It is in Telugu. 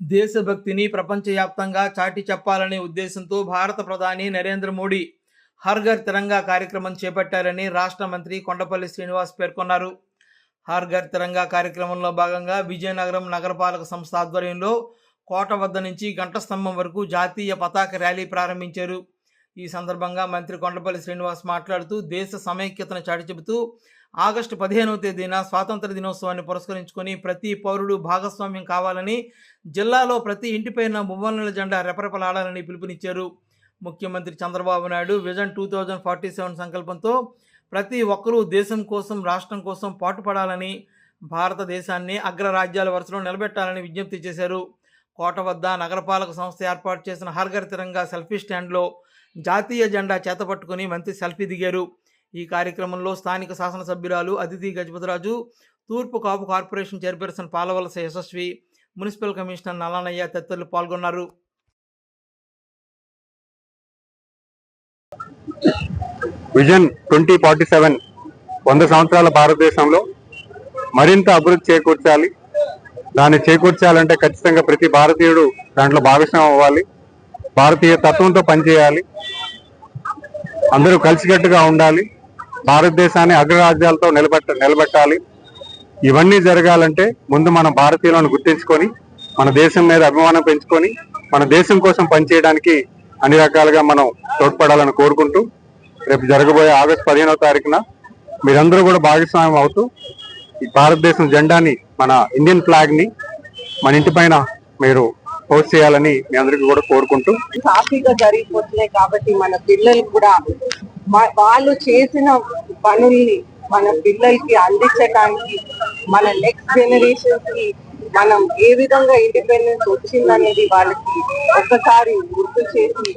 దేశభక్తిని ప్రపంచవ్యాప్తంగా చాటి చెప్పాలనే ఉద్దేశంతో భారత ప్రధాని నరేంద్ర మోడీ హర్ఘర్ తిరంగా కార్యక్రమం చేపట్టారని రాష్ట్ర మంత్రి కొండపల్లి శ్రీనివాస్ పేర్కొన్నారు. హర్ఘర్ తిరంగా కార్యక్రమంలో భాగంగా విజయనగరం నగరపాలక సంస్థ ఆధ్వర్యంలో కోట వద్ద నుంచి గంట స్తంభం వరకు జాతీయ పతాక ర్యాలీ ప్రారంభించారు. ఈ సందర్భంగా మంత్రి కొండపల్లి శ్రీనివాస్ మాట్లాడుతూ దేశ సమైక్యతను చాటి చెబుతూ ఆగస్టు పదిహేనవ తేదీన స్వాతంత్ర దినోత్సవాన్ని పురస్కరించుకొని ప్రతి పౌరుడు భాగస్వామ్యం కావాలని జిల్లాలో ప్రతి ఇంటిపైన మువ్వన్నెల జెండా రెపరెపలాడాలని పిలుపునిచ్చారు. ముఖ్యమంత్రి Chandrababu Naidu vision two thousand forty seven సంకల్పంతో ప్రతి ఒక్కరూ దేశం కోసం రాష్ట్రం కోసం పాటుపడాలని భారతదేశాన్ని అగ్రరాజ్యాల వరుసలో నిలబెట్టాలని విజ్ఞప్తి చేశారు. కోట వద్ద నగరపాలక సంస్థ ఏర్పాటు చేసిన హర్ఘర్ తిరంగా సెల్ఫీ స్టాండ్లో జాతీయ జెండా చేతపట్టుకుని మంత్రి సెల్ఫీ దిగారు. ఈ కార్యక్రమంలో స్థానిక శాసనసభ్యురాలు అతిథి గజపతిరాజు తూర్పు Kapu corporation chairperson Palavalasa Yashasvi municipal commissioner Nallanayya తదితరులు పాల్గొన్నారు. విజన్ ట్వంటీ ఫార్టీ సెవెన్ వంద సంవత్సరాల భారతదేశంలో మరింత అభివృద్ధి చేకూర్చాలి. దాన్ని చేకూర్చాలంటే ఖచ్చితంగా ప్రతి భారతీయుడు దాంట్లో భాగస్వామ్యం అవ్వాలి. భారతీయ తత్వంతో పనిచేయాలి. అందరూ కలిసికట్టుగా ఉండాలి. భారతదేశాన్ని అగ్రరాజ్యాలతో నిలబెట్ట నిలబెట్టాలి. ఇవన్నీ జరగాలంటే ముందు మనం భారతీయులను గుర్తించుకొని మన దేశం మీద అభిమానం పెంచుకొని మన దేశం కోసం పనిచేయడానికి అన్ని రకాలుగా మనం తోడ్పడాలని కోరుకుంటూ రేపు జరగబోయే ఆగస్టు పదిహేనవ తారీఖున మీరందరూ కూడా భాగస్వామ్యం అవుతూ ఈ భారతదేశం జెండాని మన ఇండియన్ ఫ్లాగ్ని మన ఇంటి పైన మీరు పోస్ట్ చేయాలని మీ అందరికి కూడా కోరుకుంటూ సాఫీగా జరిగిపోతున్నాయి కాబట్టి మన పిల్లలు కూడా మా- వాళ్ళు చేసిన పనుల్ని మన పిల్లలకి అందించడానికి మన నెక్స్ట్ జనరేషన్కి మనం ఏ విధంగా ఇండిపెండెన్స్ వచ్చిందనేది వాళ్ళకి ఒక్కసారి గుర్తు చేసి